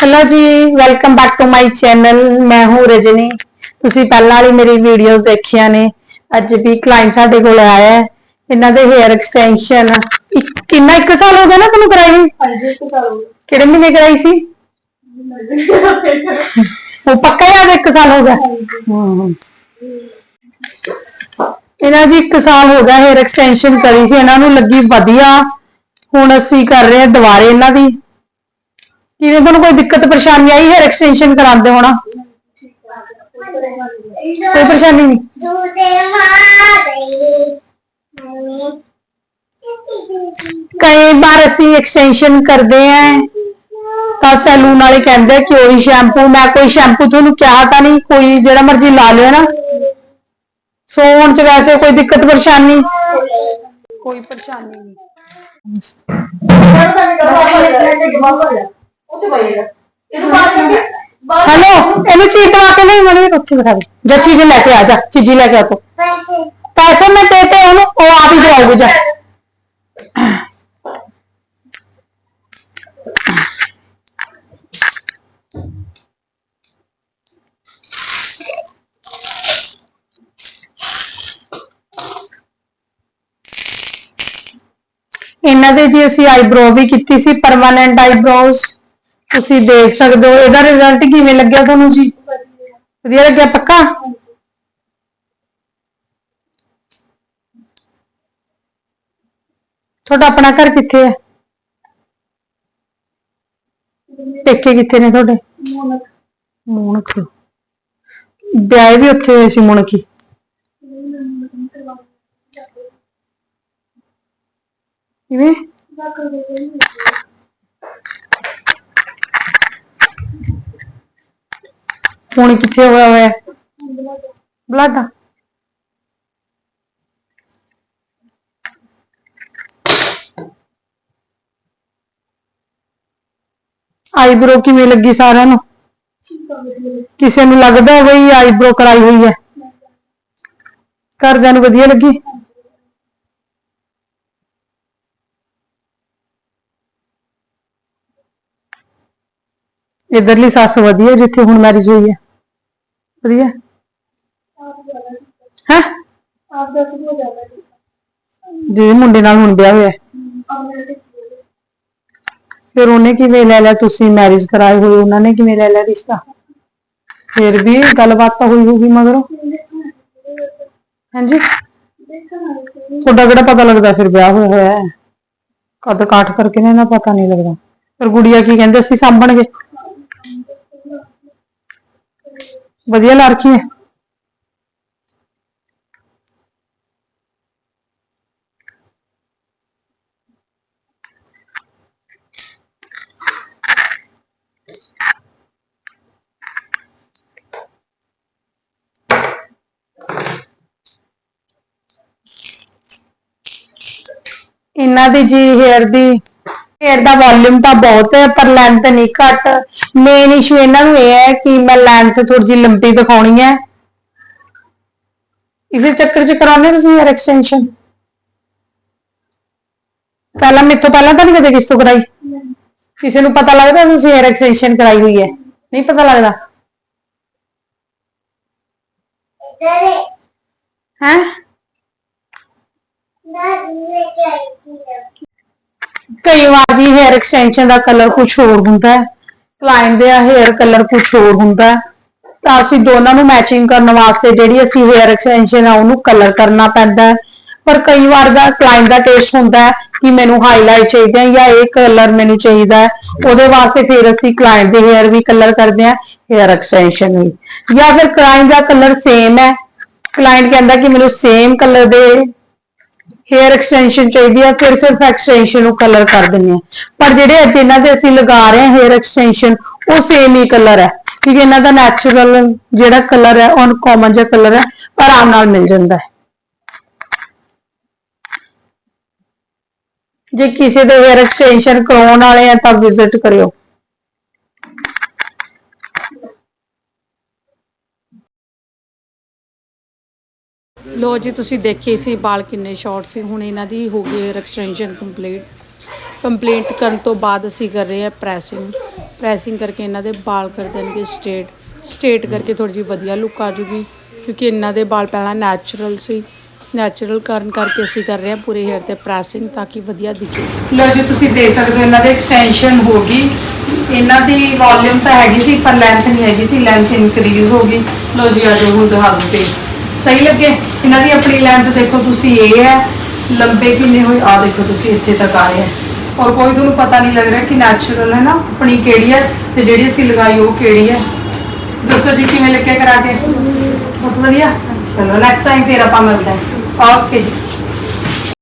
Hello ji welcome back to my channel ਮੈਂ ਹੂੰ ਰਜਨੀ ਤੁਸੀਂ ਪਹਿਲਾਂ ਵਾਲੀ ਮੇਰੀ ਵੀਡੀਓਜ਼ ਦੇਖੀਆਂ ਨੇ ਅੱਜ ਵੀ ਕਲਾਇੰਟ ਸਾਡੇ ਕੋਲ ਆਇਆ ਹੈ ਇਹਨਾਂ ਦੇ ਹੇਅਰ ਐਕਸਟੈਂਸ਼ਨ ਕਿੰਨਾ ਇੱਕ ਸਾਲ ਹੋ ਗਿਆ ਨਾ ਤੁਹਾਨੂੰ ਕਰਾਈ ਨੂੰ? ਹਾਂਜੀ ਇੱਕ ਸਾਲ ਹੋ ਕਿਹੜੇ ਮਹੀਨੇ ਕਰਾਈ ਸੀ ਗਿਆ ਉਹ ਪੱਕਾ ਯਾਦ ਇੱਕ ਸਾਲ ਹੋ ਗਿਆ ਹਮ। ਇਹਨਾਂ ਦੀ ਇੱਕ ਸਾਲ ਹੋ ਗਿਆ ਹੇਅਰ ਐਕਸਟੈਂਸ਼ਨ ਕਰੀ ਸੀ ਇਹਨਾਂ ਨੂੰ ਲੱਗੀ ਵਧੀਆ ਹੁਣ ਅਸੀਂ ਕਰ ਰਹੇ ਹਾਂ ਦੁਬਾਰੇ ਇਹਨਾਂ ਦੀ ਕਿਵੇਂ ਤੁਹਾਨੂੰ ਕੋਈ ਦਿੱਕਤ, ਪਰੇਸ਼ਾਨੀ ਆਈ ਹੇਅਰ ਐਕਸਟੈਂਸ਼ਨ ਕਰਾਉਂਦੇ ਹੋਣਾ? ਕੋਈ ਪਰੇਸ਼ਾਨੀ ਨਹੀਂ? ਕਈ ਵਾਰ ਅਸੀਂ ਐਕਸਟੈਂਸ਼ਨ ਕਰਦੇ ਆਂ ਤਾਂ ਸੈਲੂਨ ਵਾਲੇ ਕਹਿੰਦੇ ਕਿ ਉਹੀ ਸ਼ੈਂਪੂ ਮੈਂ ਕੋਈ ਸ਼ੈਂਪੂ ਤੁਹਾਨੂੰ ਕਿਹਾ ਤਾਂ ਨਹੀਂ, ਕੋਈ ਜਿਹੜਾ ਮਰਜ਼ੀ ਲਾ ਲਿਓ ਨਾ। ਸੋ ਚ ਵੈਸੇ ਕੋਈ ਦਿੱਕਤ, ਪਰੇਸ਼ਾਨੀ? ਕੋਈ ਪਰੇਸ਼ਾਨੀ ਨਹੀਂ। ਹੈਲੋ ਇਹਨੂੰ ਚੀਜ਼ ਦਵਾ ਕੇ ਨਹੀਂ ਮਣੀ ਉੱਥੇ ਬਿਠਾ ਦੇ। ਜਾ ਚੀਜ਼ ਲੈ ਕੇ ਆ ਜਾ ਚੀਜ਼ੀ ਲੈ ਕੇ ਆ ਤੋ। ਪੈਸੇ ਮੈਂ ਦੇ ਤੇ ਉਹਨੂੰ ਉਹ ਆਪ ਹੀ ਦਵਾਉਗਾ ਜਾ। ਇਹਨਾਂ ਦੇ ਜੀ ਅਸੀਂ ਆਈਬ੍ਰੋ ਵੀ ਕੀਤੀ ਸੀ ਪਰਮਾਨੈਂਟ ਆਈਬ੍ਰੋਜ਼ ਤੁਸੀਂ ਦੇਖ ਸਕਦੇ ਹੋ, ਇਹਦਾ ਰਿਜ਼ਲਟ ਕਿਵੇਂ ਲੱਗਿਆ ਤੁਹਾਨੂੰ ਜੀ? ਵਧੀਆ ਲੱਗਿਆ ਪੱਕਾ? ਤੁਹਾਡਾ ਆਪਣਾ ਘਰ ਕਿੱਥੇ ਹੈ ਪੇਕੇ ਕਿੱਥੇ ਨੇ ਤੁਹਾਡੇ? ਮੂਣਕ ਵਿਆਹ ਵੀ ਉੱਥੇ ਹੋਏ ਸੀ ਮੁਣਕੀ ਕਿਵੇਂ? ਹੁਣ ਕਿੱਥੇ ਹੋਇਆ ਹੋਇਆ? ਬਲੱਡ ਆਈਬ੍ਰੋ ਕਿਵੇਂ ਲੱਗੀ ਸਾਰਿਆਂ ਨੂੰ? ਕਿਸੇ ਨੂੰ ਲੱਗਦਾ ਬਈ ਆਈਬ੍ਰੋ ਕਰਾਈ ਹੋਈ ਹੈ? ਘਰਦਿਆਂ ਨੂੰ ਵਧੀਆ ਲੱਗੀ? ਇਧਰਲੀ ਸੱਸ ਵਧੀਆ ਜਿੱਥੇ ਹੁਣ ਮੈਰਿਜ ਹੋਈ ਹੈ। ਵਧੀਆ ਹੈ ਆਪ ਦਾ ਸੁਭਾਅ ਜ਼ਿਆਦਾ ਹੈ ਜਿਹੜੇ ਮੁੰਡੇ ਨਾਲ ਹੁਣ ਵਿਆਹ ਹੋਇਆ ਹੈ। ਆਪਣੇ ਫਿਰ ਉਹਨੇ ਕਿਵੇਂ ਲੈ ਲਿਆ ਤੁਸੀਂ ਮੈਰਿਜ ਕਰਾਏ ਹੋਏ ਉਹਨਾਂ ਨੇ ਕਿਵੇਂ ਲੈ ਲਿਆ ਰਿਸ਼ਤਾ ਫਿਰ ਵੀ ਗੱਲਬਾਤ ਤਾਂ ਹੋਈ ਹੋਊਗੀ ਮਗਰੋਂ ਹਾਂਜੀ ਤੁਹਾਡਾ ਕਿਹੜਾ ਪਤਾ ਲੱਗਦਾ ਫਿਰ ਵਿਆਹ ਹੋਇਆ ਹੋਇਆ ਹੈ ਕਦ ਕਾਟ ਕਰਕੇ ਨੇ ਨਾ ਪਤਾ ਨਹੀਂ ਲੱਗਦਾ ਫਿਰ ਗੁੜੀਆ ਕੀ ਕਹਿੰਦੇ ਅਸੀਂ ਸਾਂਭਣਗੇ ਵਧੀਆ ਲਾ ਰੱਖੀ ਹੈ। ਇਹਨਾਂ ਦੀ ਜੀ ਹੇਅਰ ਦੀ ਹੇਅਰ ਦਾ ਵੋਲਿਊਮ ਤਾਂ ਬਹੁਤ ਹੈ, ਪਰ ਲੈਂਥ ਨਹੀਂ ਘੱਟ। ਮੇਨ ਇਸ਼ੂ ਇਹਨਾਂ ਨੂੰ ਇਹ ਹੈ ਕਿ ਮੈਂ ਲੈਂਥ ਥੋੜੀ ਜਿਹੀ ਲੰਬੀ ਦਿਖਾਉਣੀ ਹੈ। ਇਸੇ ਚੱਕਰ ਚ ਕਰਾਉਂਦੇ ਤੁਸੀਂ ਹੇਅਰ ਐਕਸਟੈਂਸ਼ਨ ਪਹਿਲਾਂ ਮੇਥੋਂ ਪਹਿਲਾਂ ਤਾਂ ਨਹੀਂ ਕਦੇ ਕਿਸ ਤੋਂ ਕਰਾਈ? ਕਿਸੇ ਨੂੰ ਪਤਾ ਲੱਗਦਾ ਤੁਸੀਂ ਹੇਅਰ ਐਕਸਟੈਂਸ਼ਨ ਕਰਾਈ ਹੋਈ ਹੈ? ਨਹੀਂ ਪਤਾ ਲੱਗਦਾ? ਹੈ? ਕਈ ਵਾਰ ਜੀ ਹੇਅਰ ਐਕਸਟੈਂਸ਼ਨ ਦਾ ਕਲਰ ਕੁਝ ਹੋਰ ਹੁੰਦਾ ਹੈ। ਕਲਾਇੰਟ ਦਾ ਹੇਅਰ ਕਲਰ ਕੁਝ ਹੋਰ ਹੁੰਦਾ ਹੈ। ਤਾਂ ਅਸੀਂ ਦੋਨਾਂ ਨੂੰ ਮੈਚਿੰਗ ਕਰਨ ਵਾਸਤੇ ਜਿਹੜੀ ਅਸੀਂ ਹੇਅਰ ਐਕਸਟੈਂਸ਼ਨ ਆ, ਉਹਨੂੰ ਕਲਰ ਕਰਨਾ ਪੈਂਦਾ ਹੈ। ਪਰ ਕਈ ਵਾਰ ਦਾ ਕਲਾਇੰਟ ਦਾ ਟੇਸਟ ਹੁੰਦਾ ਹੈ ਕਿ ਮੈਨੂੰ ਹਾਈਲਾਈਟ ਚਾਹੀਦਾ ਜਾਂ ਇਹ ਕਲਰ ਮੈਨੂੰ ਚਾਹੀਦਾ ਹੈ। ਉਹਦੇ ਵਾਸਤੇ ਫਿਰ ਅਸੀਂ ਕਲਾਇੰਟ ਦੇ ਹੇਅਰ ਵੀ ਕਲਰ ਕਰਦੇ ਹਾਂ ਹੇਅਰ ਐਕਸਟੈਂਸ਼ਨ ਵੀ। ਜਾਂ ਫਿਰ ਕਲਾਇੰਟ ਦਾ ਕਲਰ ਸੇਮ ਹੈ। ਕਲਾਇੰਟ ਕਹਿੰਦਾ ਕਿ ਮੈਨੂੰ ਸੇਮ ਕਲਰ ਦੇ ਹੇਅਰ ਐਕਸਟੈਂਸ਼ਨ ਚਾਹੀਦੀ ਹੈ ਫਿਰ ਸਿਰਫ ਐਕਸਟੈਂਸ਼ਨ ਨੂੰ ਕਲਰ ਕਰ ਦਿੰਦੇ ਆ। ਪਰ ਜਿਹੜੇ ਅੱਜ ਇਹਨਾਂ ਦੇ ਅਸੀਂ ਲਗਾ ਰਹੇ ਹਾਂ ਹੇਅਰ ਐਕਸਟੈਂਸ਼ਨ ਉਹ ਸੇਮ ਹੀ ਕਲਰ ਹੈ। ਕਿਉਂਕਿ ਇਹਨਾਂ ਦਾ ਨੈਚੁਰਲ ਜਿਹੜਾ ਕਲਰ ਹੈ, ਉਹ ਕਾਮਨ ਜਿਹਾ ਕਲਰ ਹੈ ਆਰਾਮ ਨਾਲ ਮਿਲ ਜਾਂਦਾ ਹੈ। ਜੇ ਕਿਸੇ ਦੇ ਹੇਅਰ ਐਕਸਟੈਂਸ਼ਨ ਕਰਾਉਣ ਵਾਲੇ ਆ, ਤਾਂ ਵਿਜ਼ਿਟ ਕਰਿਓ। ਲੋ ਜੀ, ਤੁਸੀਂ ਦੇਖੇ ਸੀ ਬਾਲ ਕਿੰਨੇ ਸ਼ਾਰਟ ਸੀ, ਹੁਣ ਇਹਨਾਂ ਦੀ ਹੋ ਗਈ ਐਕਸਟੈਂਸ਼ਨ ਕੰਪਲੀਟ ਕੰਪਲੀਟ ਕਰਨ ਤੋਂ ਬਾਅਦ ਅਸੀਂ ਕਰ ਰਹੇ ਹਾਂ ਪ੍ਰੈਸਿੰਗ ਪ੍ਰੈਸਿੰਗ ਕਰਕੇ ਇਹਨਾਂ ਦੇ ਬਾਲ ਕਰ ਦੇਣਗੇ ਸਟ੍ਰੇਟ ਸਟ੍ਰੇਟ ਕਰਕੇ ਥੋੜੀ ਜਿਹੀ ਵਧੀਆ ਲੁੱਕ ਆ ਜੂਗੀ, ਕਿਉਂਕਿ ਇਹਨਾਂ ਦੇ ਬਾਲ ਪਹਿਲਾਂ ਨੈਚੁਰਲ ਸੀ। ਨੈਚੁਰਲ ਕਰਨ ਕਰਕੇ ਅਸੀਂ ਕਰ ਰਹੇ ਹਾਂ ਪੂਰੇ ਹੇਅਰ ਤੇ ਪ੍ਰੈਸਿੰਗ ਤਾਂ ਕਿ ਵਧੀਆ ਦਿਖੇ। ਲੋ ਜੀ, ਤੁਸੀਂ ਦੇਖ ਸਕਦੇ ਹੋ ਇਹਨਾਂ ਦੇ ਐਕਸਟੈਂਸ਼ਨ ਹੋ ਗਈ। ਇਹਨਾਂ ਦੀ ਵੋਲਿਊਮ ਤਾਂ ਹੈਗੀ ਸੀ, ਪਰ ਲੈਂਥ ਨਹੀਂ ਹੈਗੀ ਸੀ ਲੈਂਥ ਇਨਕਰੀਜ਼ ਹੋ ਗਈ। ਲੋ ਜੀ, ਆ ਜੋ ਹੁਣ ਦਿਖਾ ਦਿੰਦੇ ਸਹੀ ਲੱਗੇ? ਇਹਨਾਂ ਦੀ ਆਪਣੀ ਲੈਂਥ ਦੇਖੋ ਤੁਸੀਂ, ਇਹ ਹੈ, ਲੰਬੇ ਕਿੰਨੇ ਹੋਏ? ਆ ਦੇਖੋ ਤੁਸੀਂ, ਇੱਥੇ ਤੱਕ ਆਏ ਹੈ ਔਰ ਕੋਈ ਤੁਹਾਨੂੰ ਪਤਾ ਨਹੀਂ ਲੱਗ ਰਿਹਾ ਕਿ ਨੈਚੁਰਲ ਹੈ ਨਾ, ਆਪਣੀ ਕਿਹੜੀ ਹੈ ਤੇ ਜਿਹੜੀ ਅਸੀਂ ਲਗਾਈ ਉਹ ਕਿਹੜੀ ਹੈ। ਦੱਸੋ ਜੀ, ਕਿਵੇਂ ਲੱਗਿਆ ਕਰਾ ਕੇ? ਬਹੁਤ ਵਧੀਆ। ਚਲੋ ਨੈਕਸਟ ਟਾਈਮ ਫੇਰ ਆਪਾਂ ਮਿਲਦੇ ਹਾਂ। ਓਕੇ ਜੀ।